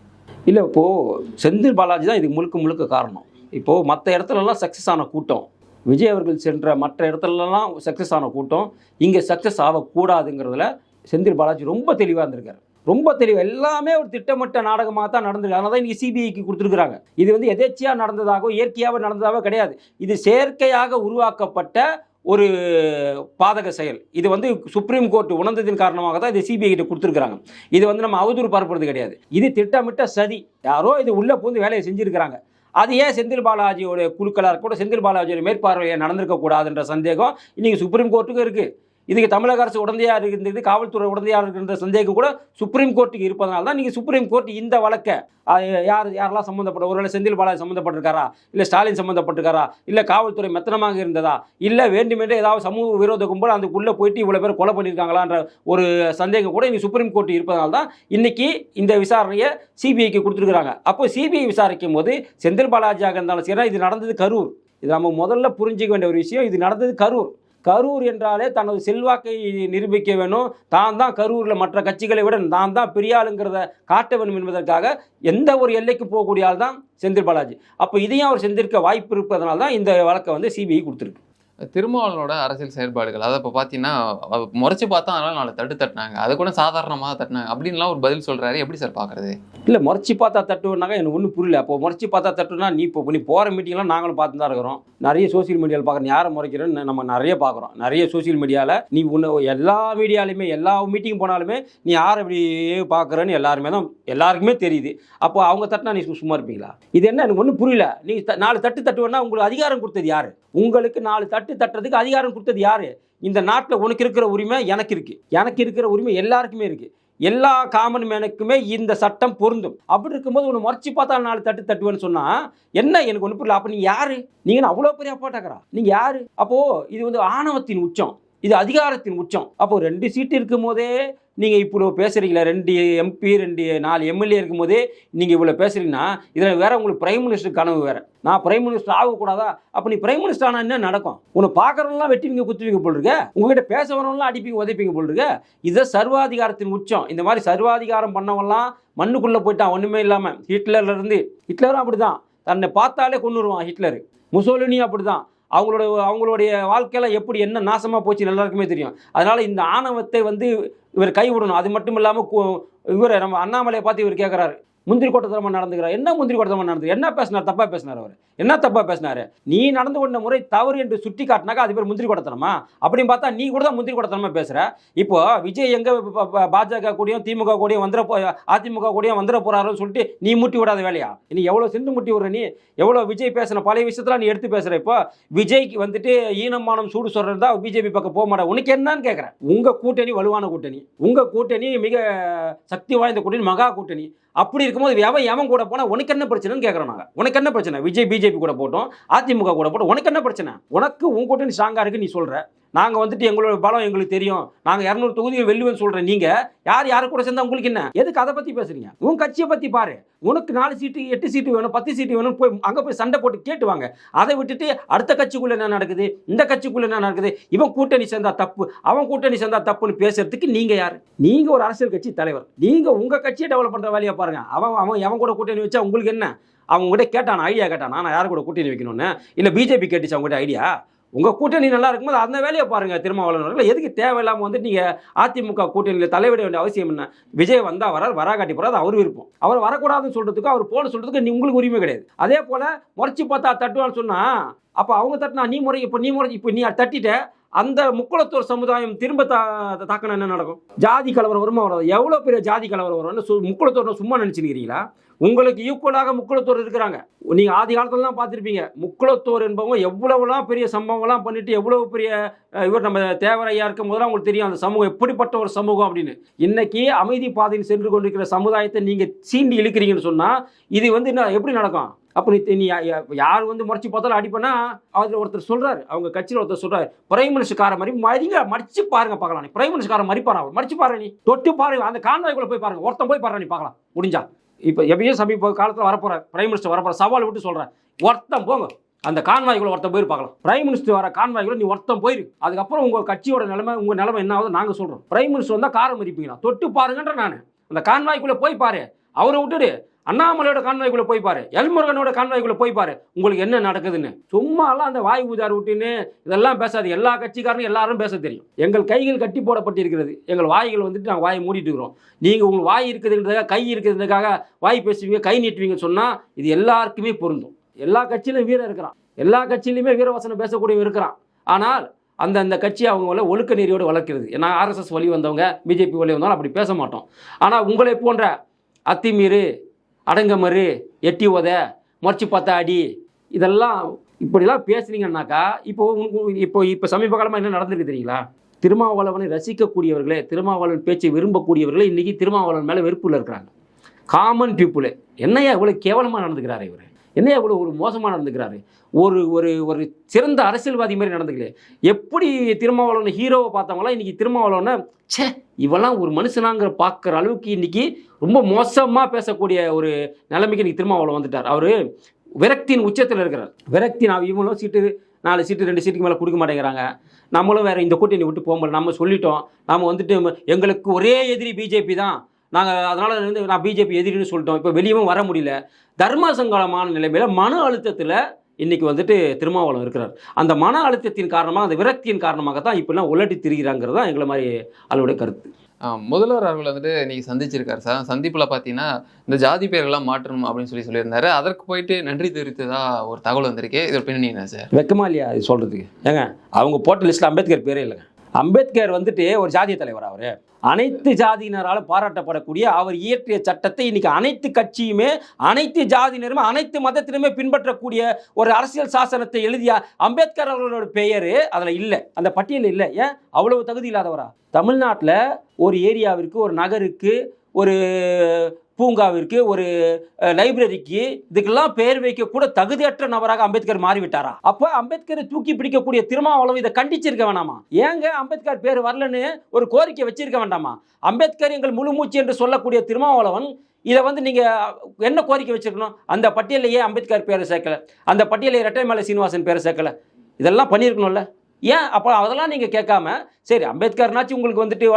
இல்லை இப்போது செந்தில் பாலாஜி தான் இதுக்கு முழுக்க முழுக்க காரணம். இப்போது மற்ற இடத்துலலாம் சக்ஸஸ் ஆன கூட்டம். விஜய் அவர்கள் சென்ற மற்ற இடத்துலலாம் சக்ஸஸ் ஆன கூட்டம். இங்கே சக்ஸஸ் ஆகக்கூடாதுங்கிறதுல செந்தில் பாலாஜி ரொம்ப தெளிவாக இருந்திருக்காரு. ரொம்ப தெளிவு எல்லாமே ஒரு திட்டமிட்ட நாடகமாக தான் நடந்திருக்கு அதனால தான் இன்றைக்கி சிபிஐக்கு கொடுத்துருக்குறாங்க. இது வந்து எதேச்சியாக நடந்ததாகவோ இயற்கையாக நடந்ததாகவோ கிடையாது. இது செயற்கையாக உருவாக்கப்பட்ட ஒரு பாதக செயல். இது வந்து சுப்ரீம் கோர்ட் உணர்ந்ததின் காரணமாக தான் இது சிபிஐ கிட்ட கொடுத்துருக்குறாங்க. இது வந்து நம்ம அவதூறு பரப்புறது கிடையாது. இது திட்டமிட்ட சதி. யாரோ இது உள்ளே பூந்து வேலையை செஞ்சுருக்கிறாங்க. அது ஏன் செந்தில் பாலாஜியோட குழுக்களாக கூட செந்தில் பாலாஜியோட மேற்பார்வையை நடந்திருக்க கூடாதுன்ற சந்தேகம் இன்னைக்கு சுப்ரீம் கோர்ட்டுக்கு இருக்குது இதுக்கு தமிழக அரசு உடந்தையாக இருந்தது காவல்துறை உடந்தையாக இருக்கின்ற சந்தேகம் கூட சுப்ரீம் கோர்ட்டுக்கு இருப்பதனால தான் நீங்கள் சுப்ரீம் கோர்ட் இந்த வழக்கை யார் யாரெல்லாம் சம்மந்தப்பட்ட ஒருவேளை செந்தில் பாலாஜி சம்மந்தப்பட்டிருக்காரா இல்லை ஸ்டாலின் சம்மந்தப்பட்டிருக்காரா இல்லை காவல்துறை மெத்தனமாக இருந்ததா இல்லை வேண்டுமென்றே ஏதாவது சமூக விரோத கும்பல் அதுக்குள்ளே போயிட்டு இவ்வளோ பேர் கொலை பண்ணியிருக்காங்களான்ற ஒரு சந்தேகம் கூட இங்கே சுப்ரீம் கோர்ட் இருப்பதனால தான் இன்னைக்கு இந்த விசாரணையை சிபிஐக்கு கொடுத்துருக்குறாங்க. அப்போ சிபிஐ விசாரிக்கும் போது செந்தில் பாலாஜியாக இருந்தாலும் சரி இது நடந்தது கரூர். இது நம்ம முதல்ல புரிஞ்சிக்க வேண்டிய ஒரு விஷயம் இது நடந்தது கரூர். கரூர் என்றாலே தனது செல்வாக்கை நிரூபிக்க வேணும். தான் தான் கரூரில் மற்ற கட்சிகளை விட தான் தான் பெரியாளுங்கிறத காட்ட வேண்டும் என்பதற்காக எந்த ஒரு எல்லைக்கு போகக்கூடிய ஆள் தான் செந்தில் பாலாஜி. அப்போ இதையும் அவர் செஞ்சிருக்க வாய்ப்பு இருப்பதனால தான் இந்த வழக்கை வந்து சிபிஐ கொடுத்துருக்கு. திருமாவளவனோட அரசியல் செயல்பாடுகள். அதை இப்போ பார்த்தீங்கன்னா அவ- முறைச்சு பார்த்தா அதனால் நாலு தட்டு தட்டினாங்க. அது கூட சாதாரணமாக தட்டினாங்க. அப்படின்லாம் ஒரு பதில் சொல்கிறாரு எப்படி சார் பார்க்குறது இல்லை முறைச்சி பார்த்தா தட்டுனாக்கா எனக்கு ஒன்றும் புரியல. அப்போ முறைச்சி பார்த்தா தட்டுனா நீ இப்போ நீ போகிற மீட்டிங்லாம் நாங்களும் பார்த்து தான் இருக்கிறோம். நிறைய சோஷியல் மீடியாவில் பார்க்குறோம். யாரை முறைக்கிறேன்னு நம்ம நிறைய பார்க்குறோம். நிறைய சோஷியல் மீடியாவில் நீ உன்னை எல்லா மீடியாலையுமே எல்லா மீட்டிங் போனாலுமே நீ யாரை இப்படி பார்க்குறேன்னு எல்லாருமே தான் எல்லாருக்குமே தெரியுது. அப்போ அவங்க தட்டினா நீ சும்மா இருப்பீங்களா? இது என்ன? எனக்கு ஒன்றும் புரியல. நீ நாலு தட்டு தட்டுவேன்னா உங்களுக்கு அதிகாரம் கொடுத்தது யார்? உங்களுக்கு நாலு தட்டு தட்டுறதுக்கு அதிகாரம் கொடுத்தது யாரு? இந்த நாட்டில் உனக்கு இருக்கிற உரிமை எனக்கு இருக்கு. எனக்கு இருக்கிற உரிமை எல்லாருக்குமே இருக்கு. எல்லா காமன் மேனுக்குமே இந்த சட்டம் பொருந்தும். அப்படி இருக்கும்போது ஒன்று முறைச்சி பார்த்தா நாலு தட்டு தட்டுவேன்னு சொன்னா என்ன எனக்கு ஒன்று புரியல. அப்போ நீ யாரு? நீங்க அவ்வளோ பெரிய அப்பாட்டாக்கிறா நீங்க யாரு? அப்போ இது வந்து ஆணவத்தின் உச்சம். இது அதிகாரத்தின் உச்சம். அப்போ ரெண்டு சீட்டு இருக்கும் போதே நீங்கள் இவ்வளோ பேசுகிறீங்களா ரெண்டு எம்பி ரெண்டு நாலு எம்எல்ஏ இருக்கும்போதே நீங்கள் இவ்வளோ பேசுறீங்கன்னா இதில் வேறு உங்களுக்கு பிரைம் மினிஸ்டர் கனவு வேறு. நான் பிரைம் மினிஸ்டர் ஆகக்கூடாதா? அப்போ நீ பிரைம் மினிஸ்டர் ஆனால் என்ன நடக்கும்? உன்னை பார்க்குறவங்களாம் வெட்டிவிங்க குத்துவீங்க போல் இருக்க. உங்ககிட்ட பேச வரவங்களாம் அடிப்பீங்க உதைப்பீங்க போல் இருக்க. சர்வாதிகாரத்தின் உச்சம். இந்த மாதிரி சர்வாதிகாரம் பண்ணவெல்லாம் மண்ணுக்குள்ளே போயிட்டான் ஒன்றுமே இல்லாமல் ஹிட்லர்லேருந்து ஹிட்லரும் ஹிட்லரும் அப்படிதான். தன்னை பார்த்தாலே கொண்டுருவான் ஹிட்லர். முசோலினியும் அப்படிதான். அவங்களோட அவங்களுடைய வாழ்க்கையில எப்படி என்ன நாசமாக போச்சு எல்லாருக்குமே தெரியும். அதனால் இந்த ஆணவத்தை வந்து இவர் கைவிடணும். அது மட்டும் இல்லாமல் இவர் நம்ம அண்ணாமலையை பார்த்து இவர் கேட்குறாரு. முந்திரி கோட்டத்தனமாக நடந்துக்கிறார். என்ன முந்திரி கோட்டத்தனமாக நடந்து என்ன பேசினார்? தப்பாக பேசினார் அவர். என்ன தப்பாக பேசினார்? நீ நடந்து கொண்ட முறை தவறு என்று சுட்டி காட்டினாக்கா அது பேர் முந்திரி கோட்டத்தனமா? அப்படின்னு பார்த்தா நீ கூட தான் முந்திரி கோட்டத்தனமாக பேசுகிற இப்போ விஜய் எங்கே பாஜக கூடயும் திமுக கூடயும் வந்துட போ அதிமுக கூடயும் வந்துட போகிறாருன்னு சொல்லிட்டு நீ முட்டி விடாத வேலையா? நீ எவ்வளோ சிந்து முட்டி விடுற நீ? எவ்வளோ விஜய் பேசின பழைய விஷயத்தில் நீ எடுத்து பேசுகிற இப்போ? விஜய்க்கு வந்துட்டு ஈனமானம் சூடு சொல்றது தான் பிஜேபி பக்கம் போக மாட்டேன். உனக்கு என்னன்னு கேட்குறேன் உங்கள் கூட்டணி வலுவான கூட்டணி. உங்கள் கூட்டணி மிக சக்தி வாய்ந்த கூட்டணி மகா கூட்டணி. அப்படி இருக்கும்போது எவன் எவன் கூட போனால் உனக்கு என்ன பிரச்சனைன்னு கேட்குறோம் நாங்கள் உனக்கு என்ன பிரச்சனை? விஜய் பிஜேபி கூட போட்டோம் அதிமுக கூட போட்டோம். உனக்கு என்ன பிரச்சனை? உனக்கு உன் கூட்டணி ஸ்ட்ராங்காக இருக்கு நீ சொல்கிற நாங்கள் வந்துட்டு எங்களோட பலம் எங்களுக்கு தெரியும். நாங்கள் இரநூறு தொகுதிகள் வெல்லுவேன்னு சொல்கிறேன் நீங்கள் யார் யாரு கூட சேர்ந்தா உங்களுக்கு என்ன? எதுக்கு அதை பற்றி பேசுறீங்க? உன் கட்சியை பற்றி பாரு. உனக்கு நாலு சீட்டு எட்டு சீட்டு வேணும் பத்து சீட்டு வேணும் போய் அங்கே போய் சண்டை போட்டு கேட்டு வாங்க. அதை விட்டுட்டு அடுத்த கட்சிக்குள்ளே என்ன நடக்குது? இந்த கட்சிக்குள்ளே என்ன நடக்குது? இவன் கூட்டணி சேர்ந்தா தப்பு. அவன் கூட்டணி சேர்ந்தா தப்புன்னு பேசுறதுக்கு நீங்கள் யார்? நீங்கள் ஒரு அரசியல் கட்சி தலைவர். நீங்கள் உங்கள் கட்சியை டெவலப் பண்ணுற வேலையை பாருங்கள் அவன் அவன் எவன் கூட கூட்டணி வச்சா உங்களுக்கு என்ன? அவங்க கிட்ட கேட்டான்? ஐடியா கேட்டான்? நான் யார் கூட கூட்டணி வைக்கணும்னு? இல்லை பிஜேபி கேட்டுச்சு அவங்க ஐடியா உங்கள் கூட்டணி நல்லா இருக்கும்போது அந்த வேலையை பாருங்கள் திருமாவளவன் எதுக்கு தேவையில்லாமல் வந்து நீங்கள் அதிமுக கூட்டணியில் தலைவிட வேண்டிய அவசியம் என்ன? விஜய் வந்தால் வரார் வராகாட்டி காட்டி அது அவர் விருப்பம். அவர் வரக்கூடாதுன்னு சொல்கிறதுக்கு அவர் போன சொல்கிறதுக்கு நீ உங்களுக்கு உரிமை கிடையாது. அதே போல் முறைச்சி பார்த்தா தட்டுவான்னு சொன்னால் அப்போ அவங்க தட்டினா நீ முறை இப்போ நீ முறை இப்போ நீ தட்டிட்ட அந்த முக்குளத்தூர் சமுதாயம் திரும்ப தா தாக்கினா என்ன நடக்கும்? ஜாதி கலவரம் வருமா வராது. எவ்வளோ பெரிய ஜாதி கலவரம் வரும்னு சு முக்குளத்தூர் சும்மா நினச்சிருக்கிறீங்களா? உங்களுக்கு ஈக்குவலாக முக்குளத்தோர் இருக்கிறாங்க. நீங்கள் ஆதி காலத்துல தான் பார்த்துருப்பீங்க. முக்குளத்தோர் என்பவங்க எவ்வளவுலாம் பெரிய சம்பவங்கள்லாம் பண்ணிட்டு எவ்வளவு பெரிய இவர் நம்ம தேவரையா இருக்கும் போதெல்லாம் உங்களுக்கு தெரியும் அந்த சமூகம் எப்படிப்பட்ட ஒரு சமூகம் அப்படின்னு. இன்னைக்கு அமைதி பாதையில் சென்று கொண்டிருக்கிற சமுதாயத்தை நீங்கள் சீண்டி இழுக்கிறீங்கன்னு சொன்னால் இது வந்து என்ன எப்படி நடக்கும்? அப்போ நீ நீ யா- யார் வந்து முறைச்சி பார்த்தாலும் அடிப்பனா அதில் ஒருத்தர் சொல்கிறார் அவங்க கட்சியில் ஒருத்தர் சொல்றாரு. பிரைம் மினிஸ்டர்கார மாதிரி மடிங்க மடிச்சு பாருங்க பார்க்கலாம் நீ. பிரைம் மினிஸ்டர்கார மறிப்பாரா அவர். மடிச்சு பாரு நீ. தொட்டு பாருங்க அந்த கான்வாய்க்குள்ளே போய் பாருங்க. ஒருத்தன் போய் பாருங்க நீ பார்க்கலாம். முடிஞ்சா. இப்போ எப்பயும் சமீப காலத்தில் வரப்போகிற பிரைம் மினிஸ்டர் வரப்போற சவால் விட்டு சொல்கிறேன் ஒருத்தன் போங்க. அந்த கான்வாய்க்குள்ள ஒருத்தன் போய் பார்க்கலாம். பிரைம் மினிஸ்டர் வர கான்வாய்க்குள்ள நீ ஒருத்தன் போயிரு. அதுக்கப்புறம் உங்க கட்சியோட நிலைமை உங்க நிலைமை என்ன ஆகுது நாங்க சொல்றோம். பிரைம் மினிஸ்டர் வந்தா காரம் மதிப்பீங்களா தொட்டு பாருங்கன்ற நான். அந்த கான்வாய்க்குள்ள போய் பாரு. அவரை விட்டுடு. அண்ணாமலையோட கான்வாய்க்குள்ள போய் பாரு. எல்முருகனோட கான்வாய்க்குள்ள போய் பாரு. உங்களுக்கு என்ன நடக்குதுன்னு. சும்மாலாம் அந்த வாய் ஊதார் விட்டுன்னு இதெல்லாம் பேசாது. எல்லா கட்சிக்காரனும் எல்லாரும் பேச தெரியும். எங்கள் கைகள் கட்டி போடப்பட்டிருக்கிறது. எங்கள் வாய்கள் வந்துட்டு நாங்கள் வாயை மூடிட்டு இருக்கிறோம். நீங்கள் உங்களுக்கு வாய் இருக்குதுன்றதுக்காக கை இருக்குதுன்றதுக்காக வாய் பேசுவீங்க கை நீட்டுவீங்கன்னு சொன்னால் இது எல்லாருக்குமே பொருந்தும். எல்லா கட்சியிலும் வீரம் இருக்கிறான். எல்லா கட்சியிலுமே வீரவசனம் பேசக்கூடியவன் இருக்கிறான். ஆனால் அந்த அந்த கட்சி அவங்கள ஒழுக்க நெறியோடு வளர்க்கிறது. ஏன்னா ஆர்எஸ்எஸ் வழி வந்தவங்க பிஜேபி வழி வந்தவங்க அப்படி பேச மாட்டோம். ஆனால் உங்களை போன்ற அத்திமீறு அடங்கமரு எட்டி உத முறைச்சி பார்த்தா அடி. இதெல்லாம் இப்படிலாம் பேசுனீங்கன்னாக்கா இப்போ உங்களுக்கு இப்போ இப்போ சமீப காலமாக என்ன நடந்திருக்கு தெரியுங்களா? திருமாவளவனை ரசிக்கக்கூடியவர்களே திருமாவளவன் பேச்சை விரும்பக்கூடியவர்களே இன்றைக்கி திருமாவளவன் மேலே வெறுப்பில் இருக்கிறாங்க. காமன் பீப்புளு என்னையா இவ்வளோ கேவலமாக நடந்துக்கிறாரு இவர்? என்னையா இவ்வளோ ஒரு மோசமாக நடந்துக்கிறாரு? ஒரு ஒரு ஒரு சிறந்த அரசியல்வாதி மாதிரி நடந்துக்கலையே. எப்படி திருமாவளவன் ஹீரோவை பார்த்தவங்களாம் இன்றைக்கி திருமாவளவனை சே இவெல்லாம் ஒரு மனுஷனாங்கிற பார்க்குற அளவுக்கு இன்றைக்கி ரொம்ப மோசமாக பேசக்கூடிய ஒரு நிலைமைக்கு இன்றைக்கி திருமாவளவன் வந்துட்டார். அவர் விரக்தியின் உச்சத்தில் இருக்கிறார். விரக்தி நான் இவங்களும் சீட்டு நாலு சீட்டு ரெண்டு சீட்டுக்கு மேலே கொடுக்க மாட்டேங்கிறாங்க. நம்மளும் வேற இந்த கூட்டணி விட்டு போக முடியல. நம்ம சொல்லிட்டோம். நம்ம வந்துட்டு எங்களுக்கு ஒரே எதிரி பிஜேபி தான். நாங்கள் அதனால் வந்து நான் பிஜேபி எதிரின்னு சொல்லிட்டோம். இப்போ வெளியவும் வர முடியல. தர்ம சங்கடமான நிலைமையில் மன அழுத்தத்தில் இன்னைக்கு வந்துட்டு திருமாவளவன் இருக்கிறார். அந்த மன அழுத்தத்தின் காரணமாக அந்த விரக்தியின் காரணமாக தான் இப்பெல்லாம் உலட்டி திரிகிறாங்கிறது தான் எங்களை மாதிரி ஆளுடைய கருத்து. முதல்வர் அவர்கள் வந்துட்டு இன்னைக்கு சந்திச்சிருக்காரு சார். சந்திப்புல பார்த்தீங்கன்னா இந்த ஜாதி பெயர்கள்லாம் மாற்றணும் அப்படின்னு சொல்லி சொல்லியிருந்தாரு. அதற்கு போயிட்டு நன்றி தெரிவித்ததா ஒரு தகவல் வந்திருக்கு. இதோட பின்னணி என்ன சார்? வெக்கமா இல்லையா இது சொல்கிறதுக்கு ஏங்க அவங்க போட்ட லிஸ்ட்டில் அம்பேத்கர் பேரே இல்லைங்க. அம்பேத்கர் வந்துட்டு ஒரு ஜாதிய தலைவர் அவர். அனைத்து ஜாதியினரால் பாராட்டப்படக்கூடிய அவர் இயற்றிய சட்டத்தை இன்னைக்கு அனைத்து கட்சியுமே அனைத்து ஜாதியினருமே அனைத்து மதத்திலுமே பின்பற்றக்கூடிய ஒரு அரசியல் சாசனத்தை எழுதிய அம்பேத்கர் அவர்களோட பெயர் அதில் இல்லை. அந்த பட்டியலில் இல்லை. ஏன்? அவ்வளவு தகுதி இல்லாதவரா? தமிழ்நாட்டில் ஒரு ஏரியாவிற்கு ஒரு நகருக்கு ஒரு பூங்காவிற்கு ஒரு லைப்ரரிக்கு இதுக்கெல்லாம் பெயர் வைக்க கூட தகுதியற்ற நபராக அம்பேத்கர் மாறிவிட்டாரா? அப்போ அம்பேத்கரை தூக்கி பிடிக்கக்கூடிய திருமாவளவு இதை கண்டிச்சிருக்க வேணாமா? ஏங்க அம்பேத்கர் பேர் வரலன்னு ஒரு கோரிக்கை வச்சிருக்க வேண்டாமா? அம்பேத்கர் எங்கள் முழு மூச்சு என்று சொல்லக்கூடிய திருமாவளவன் இதை வந்து நீங்கள் என்ன கோரிக்கை வச்சிருக்கணும்? அந்த பட்டியலையே அம்பேத்கர் பேரை சேர்க்கலை. அந்த பட்டியலில் இரட்டைமலை சீனிவாசன் பேரை சேர்க்கலை. இதெல்லாம் பண்ணியிருக்கணும்ல? ஏன்? அப்போ அதெல்லாம் நீங்கள் கேட்காம சரி அம்பேத்கர்னாச்சும் உங்களுக்கு வந்துட்டு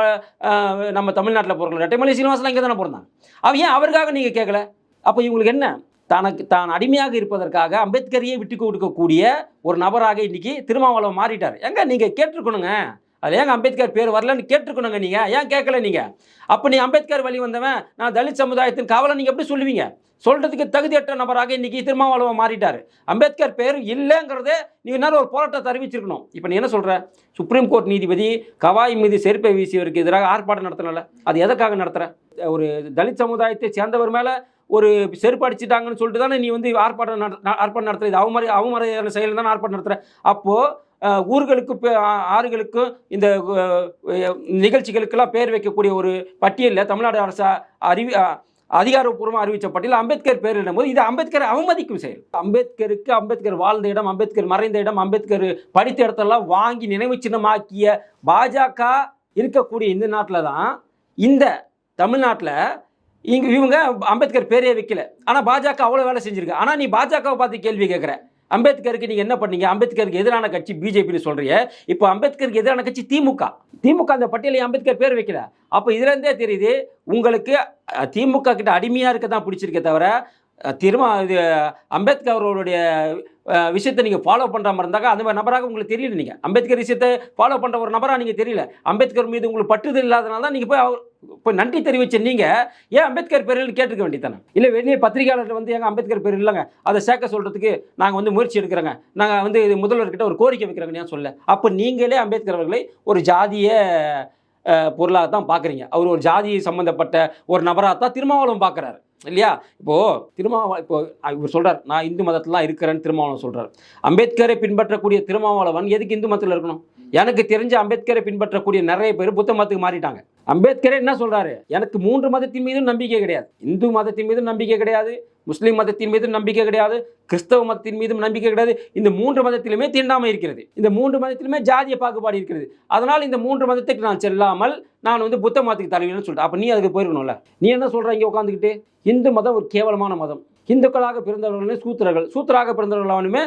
நம்ம தமிழ்நாட்டில் பிறக்கல ரெட்டைமலை சீனிவாசலாம் இங்கே தானே பிறந்தாங்க. அவன் ஏன் அவருக்காக நீங்கள் கேட்கல? அப்போ இவங்களுக்கு என்ன? தனக்கு தான் அடிமையாக இருப்பதற்காக அம்பேத்கரையே விட்டு கொடுக்கக்கூடிய ஒரு நபராக இன்றைக்கி திருமாவளவன் மாறிட்டார். எங்க? நீங்கள் கேட்டிருக்கணுங்க. அது ஏங்க அம்பேத்கர் பேர் வரலன்னு கேட்டிருக்கணுங்க நீங்கள் ஏன் கேட்கல நீங்கள் அப்போ நீ அம்பேத்கர் வழி வந்தவன் நான் தலித் சமுதாயத்தின் காவலை நீங்கள் எப்படி சொல்லுவீங்க? சொல்கிறதுக்கு தகுதியற்ற நபராக இன்றைக்கி திருமாவளவன் மாறிட்டார். அம்பேத்கர் பேர் இல்லைங்கிறதே நீ என்னால் ஒரு போராட்டத்தை அறிவிச்சிருக்கணும். இப்போ நீ என்ன சொல்கிற சுப்ரீம் கோர்ட் நீதிபதி கவாய் மீது செருப்பை வீசியவருக்கு எதிராக ஆர்ப்பாட்டம் நடத்தினால. அது எதற்காக நடத்துகிற ஒரு தலித் சமுதாயத்தை சேர்ந்தவர் மேலே ஒரு செருப்பு அடிச்சிட்டாங்கன்னு சொல்லிட்டு தானே நீ வந்து ஆர்ப்பாட்டம் நட ஆர்ப்பாட்டம் நடத்துறது அவமரி அவமரியான செயல் தானே ஆர்ப்பாட்டம் நடத்துகிற அப்போது ஊர்களுக்கு பே- ஆறுகளுக்கும் இந்த நிகழ்ச்சிகளுக்கெல்லாம் பேர் வைக்கக்கூடிய ஒரு பட்டியலில் தமிழ்நாடு அரசு அறிவி அதிகாரப்பூர்வமாக அறிவித்த பட்டியல் அம்பேத்கர் பேர் போது இது அம்பேத்கர் அவமதிக்கும் செயல். அம்பேத்கருக்கு அம்பேத்கர் வாழ்ந்த இடம் அம்பேத்கர் மறைந்த இடம் அம்பேத்கர் படித்த இடத்தெல்லாம் வாங்கி நினைவு சின்னமாக்கிய பாஜக இருக்கக்கூடிய இந்த நாட்டில் தான் இந்த தமிழ்நாட்டில் இங்கே இவங்க அம்பேத்கர் பேரே வைக்கல. ஆனால் பாஜக அவ்வளோ வேலை செஞ்சுருக்கு. ஆனால் நீ பாஜகவை பார்த்து கேள்வி கேட்குற. அம்பேத்கருக்கு நீங்கள் என்ன பண்ணீங்க? அம்பேத்கருக்கு எதிரான கட்சி பிஜேபின்னு சொல்றீங்க. இப்போ அம்பேத்கருக்கு எதிரான கட்சி திமுக. திமுக அந்த பட்டியலை அம்பேத்கர் பேர் வைக்கல. அப்போ இதுலேருந்தே தெரியுது உங்களுக்கு திமுக கிட்ட அடிமையாக இருக்க தான் பிடிச்சிருக்கே தவிர அஹ், திரும்ப இது அம்பேத்கர் அவர்களுடைய விஷயத்தை நீங்கள் ஃபாலோ பண்ணுற மாதிரி இருந்தாக்கா அந்த மாதிரி நபராக உங்களுக்கு தெரியல நீங்கள் அம்பேத்கர் விஷயத்தை ஃபாலோ பண்ணுற ஒரு நபராக நீங்கள் தெரியல. அம்பேத்கர் மீது உங்களுக்கு பற்றுதல் இல்லாதனால தான் நீங்கள் போய் அவர் இப்போ நன்றி தெரிவிச்ச நீங்கள் ஏன் அம்பேத்கர் பேரில் கேட்டிருக்க வேண்டியதானே இல்லை வெளியே பத்திரிகையாளர்கள் வந்து எங்க அம்பேத்கர் பேர் இல்லைங்க. அதை சேர்க்க சொல்கிறதுக்கு நாங்கள் வந்து முயற்சி எடுக்கிறோங்க. நாங்கள் வந்து இது முதல்வர்கிட்ட ஒரு கோரிக்கை வைக்கிறோங்க ஏன் சொல்ல. அப்போ நீங்களே அம்பேத்கர் அவர்களை ஒரு ஜாதிய பொருளாக தான் பார்க்குறீங்க அவர் ஒரு ஜாதி சம்மந்தப்பட்ட ஒரு நபராக தான் திருமாவளவன் பார்க்குறாரு இல்லையா? இப்போ திருமாவள இப்போ இவர் சொல்றார் நான் இந்து மதத்திலாம் இருக்கிறேன்னு திருமாவளவன் சொல்றார். அம்பேத்கரை பின்பற்றக்கூடிய திருமாவளவன் எதுக்கு இந்து மதத்தில் இருக்கணும்? எனக்கு தெரிஞ்ச அம்பேத்கரை பின்பற்றக்கூடிய நிறைய பேர் புத்த மதத்துக்கு மாறிட்டாங்க. அம்பேத்கரே என்ன சொல்றாரு? எனக்கு மூன்று மதத்தின் மீதும் நம்பிக்கை கிடையாது. இந்து மதத்தின் மீதும் நம்பிக்கை கிடையாது. முஸ்லீம் மதத்தின் மீதும் நம்பிக்கை கிடையாது. கிறிஸ்தவ மதத்தின் மீதும் நம்பிக்கை கிடையாது. இந்த மூன்று மதத்திலுமே தீண்டாமை இருக்கிறது. இந்த மூன்று மதத்திலுமே ஜாதிய பாகுபாடு இருக்கிறது. அதனால் இந்த மூன்று மதத்துக்கு நான் செல்லாமல் நான் வந்து புத்த மதத்துக்கு தலைவின்னு சொல்லிட்டு அப்போ நீ அதுக்கு போயிருக்கணும்ல? நீ என்ன சொல்கிற இங்கே உட்காந்துக்கிட்டு இந்து மதம் ஒரு கேவலமான மதம். இந்துக்களாக பிறந்தவர்களுமே சூத்திரர்கள். சூத்திராக பிறந்தவர்களானுமே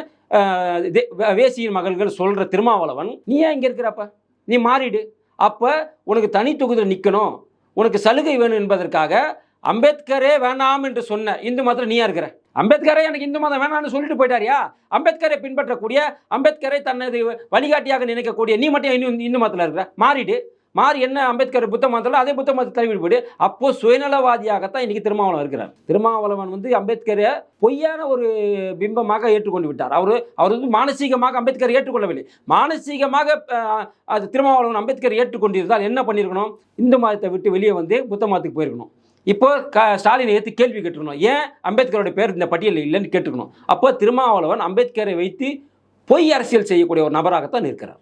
வேசியின் மகள்கள் சொல்கிற திருமாவளவன். நீ ஏன் இங்கே இருக்கிறப்ப நீ மாறிடு. அப்போ உனக்கு தனி தொகுதியில் நிற்கணும் உனக்கு சலுகை வேணும் என்பதற்காக அம்பேத்கரே வேண்டாம் என்று சொன்ன இந்து மதத்தில் நீயா இருக்கிற அம்பேத்கரே எனக்கு இந்து மதம் வேணாம்னு சொல்லிட்டு போயிட்டாரியா? அம்பேத்கரை பின்பற்றக்கூடிய அம்பேத்கரை தனது வழிகாட்டியாக நினைக்கக்கூடிய நீ மட்டும் இன்னும் இந்து மதத்தில் இருக்கிற? மாறிடு. மாறி என்ன அம்பேத்கர் புத்த மதத்தில் அதே புத்த மதத்தை தழுவி போயிடு அப்போ சுயநலவாதியாகத்தான் இன்னைக்கு திருமாவளவன் இருக்கிறார். திருமாவளவன் வந்து அம்பேத்கரை பொய்யான ஒரு பிம்பமாக ஏற்றுக்கொண்டு விட்டார். அவர் அவர் வந்து மானசீகமாக அம்பேத்கர் ஏற்றுக்கொள்ளவில்லை. மானசீகமாக அது திருமாவளவன் அம்பேத்கர் ஏற்றுக்கொண்டிருந்தால் என்ன பண்ணியிருக்கணும் இந்து மதத்தை விட்டு வெளியே வந்து புத்த மதத்துக்கு போயிருக்கணும். இப்போ க ஸ்டாலினை ஏற்று கேள்வி கேட்டுக்கணும் ஏன் அம்பேத்கரோட பேர் இந்த பட்டியலில் இல்லைன்னு கேட்டுக்கணும் அப்போ திருமாவளவன் அம்பேத்கரை வைத்து பொய் அரசியல் செய்யக்கூடிய ஒரு நபராகத்தான் இருக்கிறார்.